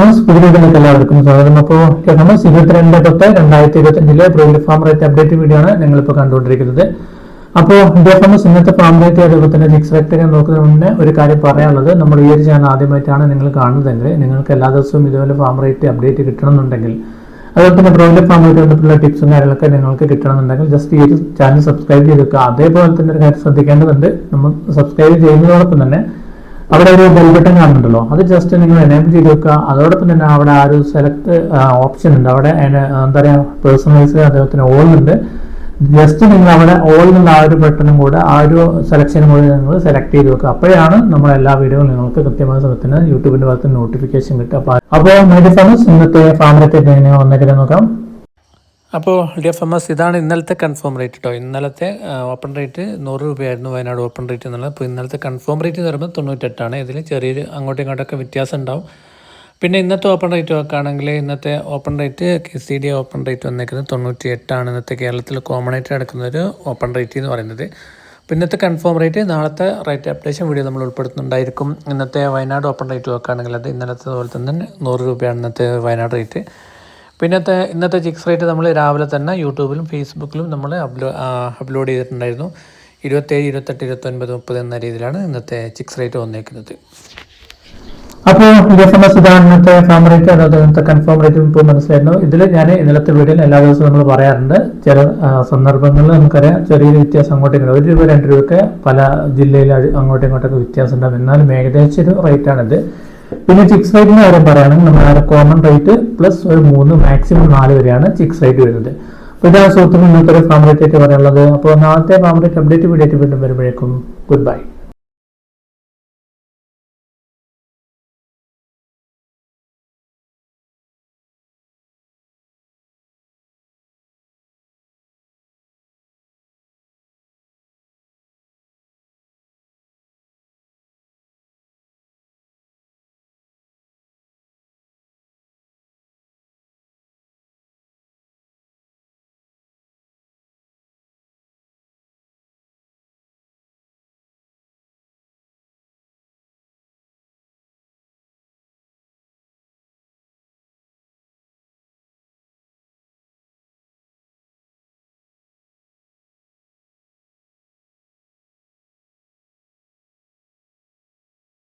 എല്ലാവർക്കും സ്വാഗതം. അപ്പോൾ നമ്മൾ ഇരുപത്തിരണ്ട് തൊട്ട് രണ്ടായിരത്തി ഇരുപത്തിരണ്ടിലെ broiler farm rate update video ആണ് നിങ്ങളിപ്പോൾ കണ്ടുകൊണ്ടിരിക്കുന്നത്. അപ്പോൾ ഇന്ത്യ ഫാമസ് ഇന്നത്തെ ഫാം റേറ്റ് അതുപോലെ തന്നെ ഫിക്സ് റേറ്റ് നോക്കുന്നതിന് മുന്നേ ഒരു കാര്യം പറയാനുള്ളത് നമ്മൾ ഈ ഒരു ചാനൽ ആദ്യമായിട്ടാണ് നിങ്ങൾ കാണുന്നതെങ്കിൽ നിങ്ങൾക്ക് എല്ലാ ദിവസവും ഇതുപോലെ ഫാം റേറ്റ് അപ്ഡേറ്റ് കിട്ടണമെന്നുണ്ടെങ്കിൽ അതുപോലെ തന്നെ ബ്രോയിലർ ഫാം റേറ്റ് ബന്ധപ്പെട്ടുള്ള ടിപ്സും കാര്യങ്ങളൊക്കെ നിങ്ങൾക്ക് കിട്ടണമെന്നുണ്ടെങ്കിൽ ജസ്റ്റ് ഈ ഒരു ചാനൽ സബ്സ്ക്രൈബ് ചെയ്ത് വെക്കുക. അതേപോലെ തന്നെ ഒരു കാര്യം ശ്രദ്ധിക്കേണ്ടതുണ്ട് നമ്മൾ സബ്സ്ക്രൈബ് ചെയ്യുന്നതോടൊപ്പം തന്നെ അവിടെ ഒരു ബെൽ ബട്ടൺ കാണുന്നുണ്ടല്ലോ. അത് ജസ്റ്റ് നിങ്ങൾ എനേബിൾ ചെയ്ത് വെക്കുക. അതോടൊപ്പം തന്നെ അവിടെ ആ ഒരു സെലക്ട് ഓപ്ഷൻ ഉണ്ട്. അവിടെ എന്താ പറയുക പേഴ്സണലൈസ് അദ്ദേഹത്തിന് ഓൾ ഉണ്ട്. ജസ്റ്റ് നിങ്ങൾ അവിടെ ഓൾ എന്നുള്ള ആ ഒരു ബട്ടണും കൂടെ ആ ഒരു സെലക്ഷനും കൂടെ നിങ്ങൾ സെലക്ട് ചെയ്ത് വെക്കുക. അപ്പോഴാണ് നമ്മൾ എല്ലാ വീഡിയോകളും നിങ്ങൾക്ക് കൃത്യമായ സമയത്തിന് യൂട്യൂബിന്റെ ഭാഗത്ത് നോട്ടിഫിക്കേഷൻ കിട്ടുക. അപ്പോൾ അപ്പോൾ മൈഡി ഫാമസ് ഇന്നത്തെ ഫാമിലത്തെ എങ്ങനെ നോക്കാം. അപ്പോൾ ഡി എഫ് എം എസ് ഇതാണ് ഇന്നലത്തെ കൺഫേം റേറ്റ് കേട്ടോ ഇന്നലത്തെ ഓപ്പൺ റേറ്റ് നൂറ് രൂപയായിരുന്നു വയനാട് ഓപ്പൺ റേറ്റ് എന്നുള്ളത്. അപ്പോൾ ഇന്നലത്തെ കൺഫേം റേറ്റ് എന്ന് പറയുമ്പോൾ തൊണ്ണൂറ്റെട്ടാണ്. ഇതിൽ ചെറിയൊരു അങ്ങോട്ടും ഇങ്ങോട്ടൊക്കെ വ്യത്യാസം ഉണ്ടാവും. പിന്നെ ഇന്നത്തെ ഓപ്പൺ റേറ്റ് നോക്കുകയാണെങ്കിൽ ഇന്നത്തെ open rate K C D open rate വന്നേക്കുന്നത് തൊണ്ണൂറ്റി എട്ടാണ് ഇന്നത്തെ കേരളത്തിൽ കോമൺ ആയിട്ട് നടക്കുന്ന ഒരു ഓപ്പൺ റേറ്റ് എന്ന് പറയുന്നത്. അപ്പോൾ ഇന്നത്തെ കൺഫേം റേറ്റ് നാളത്തെ റേറ്റ് അപ്ഡേഷൻ വീഡിയോ നമ്മൾ ഉൾപ്പെടുത്തുന്നുണ്ടായിരിക്കും. ഇന്നത്തെ വയനാട് ഓപ്പൺ റേറ്റ് നോക്കുകയാണെങ്കിൽ അത് ഇന്നലത്തെ പോലെ തന്നെ നൂറ് രൂപയാണ് ഇന്നത്തെ വയനാട് റേറ്റ് പിന്നത്തെ ഇന്നത്തെ ചിക്സ് റേറ്റ് നമ്മൾ രാവിലെ തന്നെ യൂട്യൂബിലും ഫേസ്ബുക്കിലും നമ്മൾ അപ്ലോ അപ്ലോഡ് ചെയ്തിട്ടുണ്ടായിരുന്നു. ഇരുപത്തേഴ് ഇരുപത്തെട്ട് ഇരുപത്തൊൻപത് മുപ്പത് എന്ന രീതിയിലാണ് ഇന്നത്തെ ചിക്സ് റേറ്റ് വന്നേക്കുന്നത്. അപ്പോൾ എസ് ഇതാണ് ഇന്നത്തെ ഫാം റേറ്റ് അതായത് ഇന്നത്തെ കൺഫേം റേറ്റ് ഇപ്പോൾ മനസ്സിലായിരുന്നു. ഇതിൽ ഞാൻ ഇന്നലത്തെ വീഡിയോയിൽ എല്ലാ ദിവസവും നമ്മൾ പറയാറുണ്ട്. ചില സന്ദർഭങ്ങളിൽ നമുക്കറിയാം. ചെറിയ വ്യത്യാസം അങ്ങോട്ടും ഇങ്ങോട്ടും ഒരു രൂപ രണ്ട് രൂപയൊക്കെ പല ജില്ലയിൽ അങ്ങോട്ടും ഇങ്ങോട്ടൊക്കെ വ്യത്യാസം ഉണ്ടാകും എന്നാലും ഏകദേശം ഒരു റേറ്റാണിത് പിന്നെ ചിക്സ് റേറ്റിന്റെ കാര്യം പറയുകയാണെങ്കിൽ നമ്മുടെ കോമൺ റേറ്റ് പ്ലസ് ഒരു മൂന്ന് മാക്സിമം നാല് വരെയാണ് ചിക്സ് റേറ്റ് വരുന്നത്. അപ്പോൾ ഇതാണ് സുഹൃത്തുക്കൾ ഇന്നത്തെ ഒരു ഫാം റേറ്റ് പറയാനുള്ളത്. അപ്പോൾ നാളത്തെ ഫാം റേറ്റ് അപ്ഡേറ്റ് വീഡിയോ വീണ്ടും വരുമ്പോഴേക്കും ഗുഡ് ബൈ